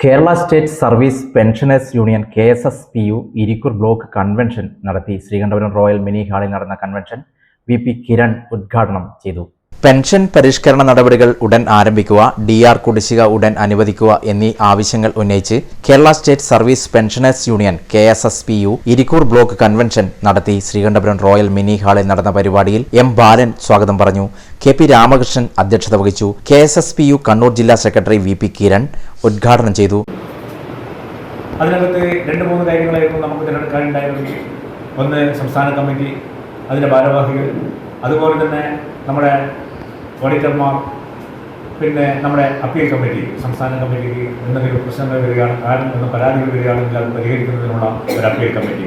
Kerala state service pensioners union K S S P U Irikkur block convention നടത്തി Sreekandapuram royal mini ഹാളിൽ നടന്ന convention V P Kiran ഉദ്ഘാടനം ചെയ്തു. Pension പരിഷ്കരണ നടപടികൾ ഉടൻ ആരംഭിക്കുക ഡി ആർ കുടിശ്ശിക ഉടൻ അനുവദിക്കുക എന്നീ ആവശ്യങ്ങൾ ഉന്നയിച്ച് Kerala state service pensioners union K S S P U Irikkur block convention നടത്തി ശ്രീകണ്ഠപുരം റോയൽ മിനി ഹാളിൽ നടന്ന പരിപാടിയിൽ എം ബാലൻ സ്വാഗതം പറഞ്ഞു. കെ പി രാമകൃഷ്ണൻ അധ്യക്ഷത വഹിച്ചു. K S S P U Kannur ജില്ലാ സെക്രട്ടറി വി പി കിരൺ ഉദ്ഘാടനം ചെയ്തു. അതിനകത്ത് രണ്ട് മൂന്ന് കാര്യങ്ങളായിരുന്നു നമുക്ക് തിരഞ്ഞെടുക്കാനുണ്ടായിരുന്നത്. ഒന്ന് സംസ്ഥാന കമ്മിറ്റി അതിന്റെ ഭാരവാഹികൾ. അതുപോലെ തന്നെ നമ്മുടെ ഓഡിറ്റർമാർ പിന്നെ നമ്മുടെ അപ്പീൽ കമ്മിറ്റി സംസ്ഥാന കമ്മിറ്റിക്ക് എന്തെങ്കിലും പ്രശ്നങ്ങൾ വരികയാണ് കാരണം എന്ന പരാതികൾ വരികയാണെങ്കിൽ അത് പരിഹരിക്കുന്നതിനുള്ള ഒരു അപ്പീൽ കമ്മിറ്റി.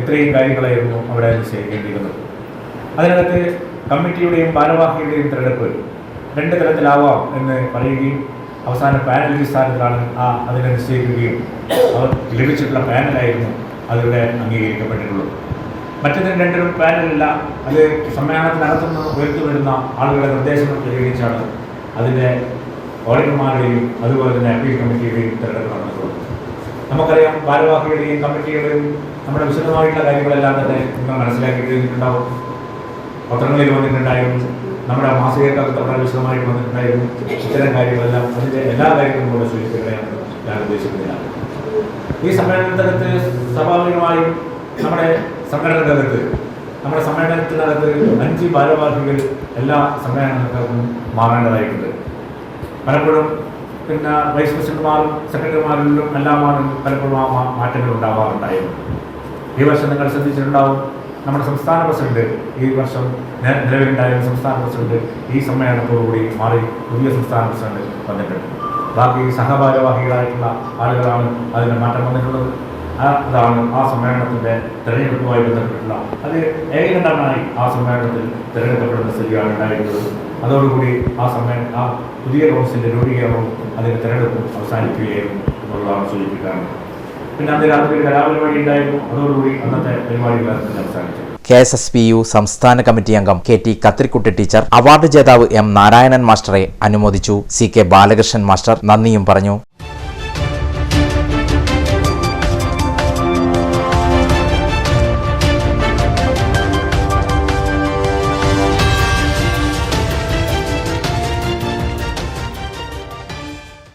ഇത്രയും കാര്യങ്ങളായിരുന്നു അവിടെ ശേഖരിക്കുന്നത് അതിനകത്ത് കമ്മിറ്റിയുടെയും ഭാരവാഹിയുടെയും തിരഞ്ഞെടുപ്പ് രണ്ട് തരത്തിലാവാം എന്ന് പറയുകയും അവസാന പാനൽ അടിസ്ഥാനത്തിലാണ് ആ അതിനെ നിശ്ചയിക്കുകയും അവർ ലഭിച്ചിട്ടുള്ള പാനലായിരുന്നു അതിവിടെ അംഗീകരിക്കപ്പെട്ടിട്ടുള്ളത്. മറ്റതിന് രണ്ടിനും പാനലല്ല. അത് സമ്മേളനത്തിനകത്തുനിന്ന് ഉയർത്തി വരുന്ന ആളുകളുടെ നിർദ്ദേശങ്ങൾ പരിഗണിച്ചാണ് അതിന്റെ ഓഡിറ്റർമാരുടെയും അതുപോലെ തന്നെ അപ്പീൽ കമ്മിറ്റിയുടെയും തിരഞ്ഞെടുപ്പ് നടന്നിട്ടുള്ളത് നമുക്കറിയാം ഭാരവാഹികളുടെയും കമ്മിറ്റിയുടെയും നമ്മുടെ വിശദമായിട്ടുള്ള കാര്യങ്ങളെല്ലാം തന്നെ നിങ്ങൾ മനസ്സിലാക്കി കഴിഞ്ഞിട്ടുണ്ടാവും പത്രങ്ങളിൽ വന്നിട്ടുണ്ടായിരുന്നു. നമ്മുടെ മാസികക്കാർക്ക് വളരെ വിശദമായിട്ട് വന്നിട്ടുണ്ടായിരുന്നു. ഇത്തരം കാര്യങ്ങളെല്ലാം അതിന്റെ എല്ലാ കാര്യങ്ങളും കൂടെ സൂചിപ്പിക്കുകയാണ് ഞാൻ ഉദ്ദേശിക്കുന്നില്ല ഈ സമ്മേളനത്തിനകത്ത് സ്വാഭാവികമായും നമ്മുടെ സംഘടനക്കകത്ത് നമ്മുടെ സമ്മേളനത്തിനകത്ത് അഞ്ച് ഭാരവാഹികൾ എല്ലാ സമ്മേളനങ്ങൾക്കും മാറേണ്ടതായിട്ടുണ്ട്. പലപ്പോഴും പിന്നെ വൈസ് പ്രസിഡന്റുമാരും സെക്രട്ടറിമാരിലും എല്ലാമാണ് പലപ്പോഴും ആ മാറ്റങ്ങൾ ഉണ്ടാവാറുണ്ടായിരുന്നു ഈ വർഷം നിങ്ങൾ ശ്രദ്ധിച്ചിട്ടുണ്ടാവും നമ്മുടെ സംസ്ഥാന പ്രസിഡന്റ് ഈ വർഷം നിലവിലുണ്ടായ സംസ്ഥാന പ്രസിഡന്റ് ഈ സമ്മേളനത്തോടുകൂടി മാറി പുതിയ സംസ്ഥാന പ്രസിഡന്റ് വന്നിട്ടുണ്ട്. ബാക്കി സഹഭാരവാഹികളായിട്ടുള്ള ആളുകളാണ് അതിന് മാറ്റം വന്നിട്ടുള്ളത്. അതാണ് ആ സമ്മേളനത്തിന്റെ തിരഞ്ഞെടുപ്പുമായി ബന്ധപ്പെട്ടുള്ള അത് ഏകകണ്ഠമായി ആ സമ്മേളനത്തിൽ തിരഞ്ഞെടുക്കപ്പെടുന്ന സ്ഥിതിയാണ് ഉണ്ടായിരുന്നത്? അതോടുകൂടി ആ സമ്മേളനം ആ പുതിയ കോൺഗ്രസിന്റെ രൂപീകരണവും അതിന്റെ തിരഞ്ഞെടുപ്പും അവസാനിക്കുകയായിരുന്നു എന്നുള്ളതാണ് സൂചിപ്പിക്കാറുണ്ട് പിന്നെ അന്ന് രാത്രി കലാപരിപാടി ഉണ്ടായിരുന്നു. അതോടുകൂടി അന്നത്തെ പരിപാടികൾ അവസാനിച്ചു. K S S P U സംസ്ഥാന കമ്മിറ്റി അംഗം K T Kathrikutty teacher award ജേതാവ് എം നാരായണൻ മാസ്റ്ററെ അനുമോദിച്ചു. സി കെ ബാലകൃഷ്ണൻ മാസ്റ്റർ നന്ദിയും പറഞ്ഞു.